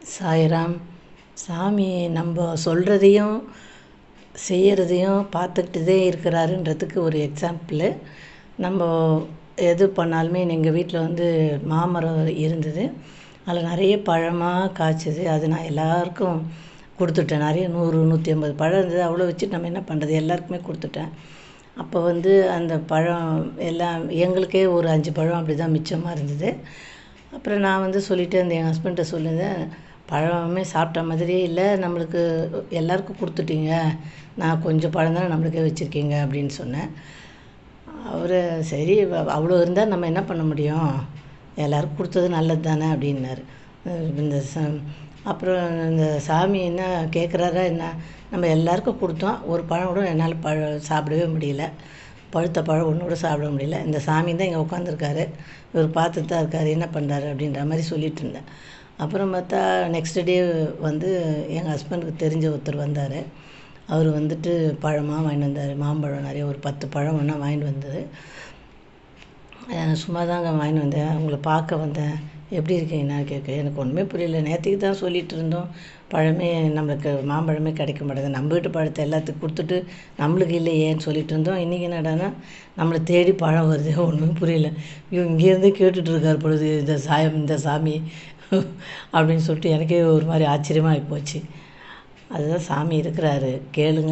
சாய்ராம் சாமி நம்ம சொல்கிறதையும் செய்கிறதையும் பார்த்துக்கிட்டுதே இருக்கிறாருன்றதுக்கு ஒரு எக்ஸாம்பிளு நம்ம எது பண்ணாலுமே எங்கள் வீட்டில் வந்து மாமரம் இருந்தது. அதில் நிறைய பழமாக காய்ச்சிது. அது நான் எல்லாருக்கும் கொடுத்துட்டேன். நிறைய நூறு நூற்றி ஐம்பது பழம் இருந்தது. அவ்வளோ வச்சுட்டு நம்ம என்ன பண்ணுறது எல்லாருக்குமே கொடுத்துட்டேன். அப்போ வந்து அந்த பழம் எல்லாம் எங்களுக்கே ஒரு அஞ்சு பழம் அப்படி தான் மிச்சமாக இருந்தது. அப்புறம் நான் வந்து சொல்லிவிட்டு அந்த என் ஹஸ்பண்ட்டை சொல்லியிருந்தேன் பழமே சாப்பிட்ட மாதிரியே இல்லை நம்மளுக்கு எல்லாருக்கும் கொடுத்துட்டீங்க. நான் கொஞ்சம் பழம் தானே நம்மளுக்கே வச்சுருக்கீங்க அப்படின்னு சொன்னேன். அவர் சரி அவ்வளோ இருந்தால் நம்ம என்ன பண்ண முடியும்? எல்லாருக்கும் கொடுத்தது நல்லது தானே அப்படின்னாரு. இந்த ச அப்புறம் இந்த சாமி என்ன கேட்குறாரா என்ன? நம்ம எல்லாருக்கும் கொடுத்தோம். ஒரு பழம் கூட என்னால் பழம் சாப்பிடவே முடியல. பழுத்த பழம் ஒன்று கூட சாப்பிட முடியல. இந்த சாமி தான் இங்கே உட்காந்துருக்காரு இவர் பார்த்துட்டு தான் இருக்கார். என்ன பண்ணுறாரு அப்படின்ற மாதிரி சொல்லிட்டு இருந்தேன். அப்புறம் பார்த்தா நெக்ஸ்ட் டே வந்து எங்கள் ஹஸ்பண்டுக்கு தெரிஞ்ச ஒருத்தர் வந்தார். அவர் வந்துட்டு பழமாக வாங்கிட்டு வந்தார். மாம்பழம் நிறைய ஒரு பத்து பழம் ஒன்றா வாங்கிட்டு வந்தது. சும்மா தாங்க வாங்கிட்டு வந்தேன். உங்களை பார்க்க வந்தேன். எப்படி இருக்கீங்கண்ணா கேட்க எனக்கு ஒன்றுமே புரியல. நேற்றுக்கு தான் சொல்லிகிட்டு இருந்தோம். பழமே நம்மளுக்கு மாம்பழமே கிடைக்க மாட்டேங்குது. நம்ம வீட்டு பழத்தை எல்லாத்துக்கும் கொடுத்துட்டு நம்மளுக்கு இல்லையேன்னு சொல்லிட்டு இருந்தோம். இன்றைக்கி என்னடானா நம்மளை தேடி பழம் வருது. ஒன்றுமே புரியல. ஐயோ இங்கேருந்தே கேட்டுட்ருக்கார் பொழுது இந்த சாயம் இந்த சாமி அப்படின்னு சொல்லிட்டு எனக்கே ஒரு மாதிரி ஆச்சரியமாக போச்சு. அதுதான் சாமி இருக்கிறாரு. கேளுங்க